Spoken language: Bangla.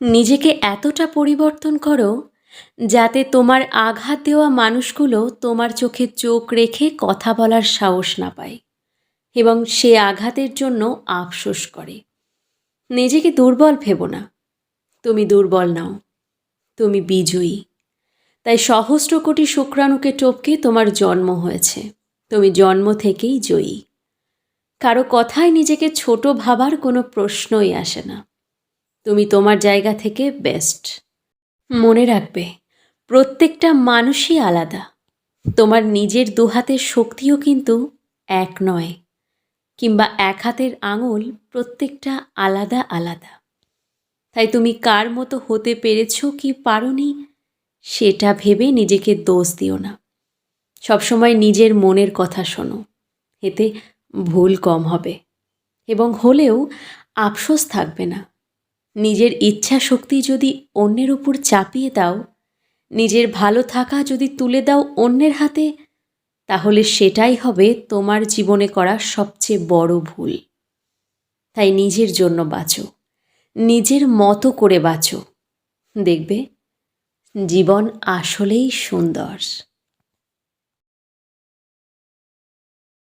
নিজেকে এতটা পরিবর্তন করো যাতে তোমার আঘাত দেওয়া মানুষগুলো তোমার চোখে চোখ রেখে কথা বলার সাহস না পায় এবং সে আঘাতের জন্য আফসোস করে। নিজেকে দুর্বল ভেবো না। তুমি দুর্বল নাও। তুমি বিজয়ী। তাই সহস্র কোটি শুক্রাণুকে টপকে তোমার জন্ম হয়েছে। তুমি জন্ম থেকেই জয়ী। কারও কথায় নিজেকে ছোট ভাবার কোনো প্রশ্নই আসে না। তুমি তোমার জায়গা থেকে বেস্ট মনে রাখবে প্রত্যেকটা মানুষই আলাদা। তোমার নিজের দুহাতের শক্তিও কিন্তু এক নয় কিংবা এক হাতের আঙুল প্রত্যেকটা আলাদা আলাদা। তাই তুমি কার মতো হতে পেরেছ কি পারোনি সেটা ভেবে নিজেকে দোষ দিও না। সবসময় নিজের মনের কথা শোনো এতে ভুল কম হবে এবং হলেও আফসোস থাকবে না। নিজের ইচ্ছা শক্তি যদি অন্যের উপর চাপিয়ে দাও, নিজের ভালো থাকা যদি তুলে দাও অন্যের হাতে, তাহলে সেটাই হবে তোমার জীবনে করা সবচেয়ে বড় ভুল। তাই নিজের জন্য বাঁচো, নিজের মতো করে বাঁচো। দেখবে, জীবন আসলেই সুন্দর।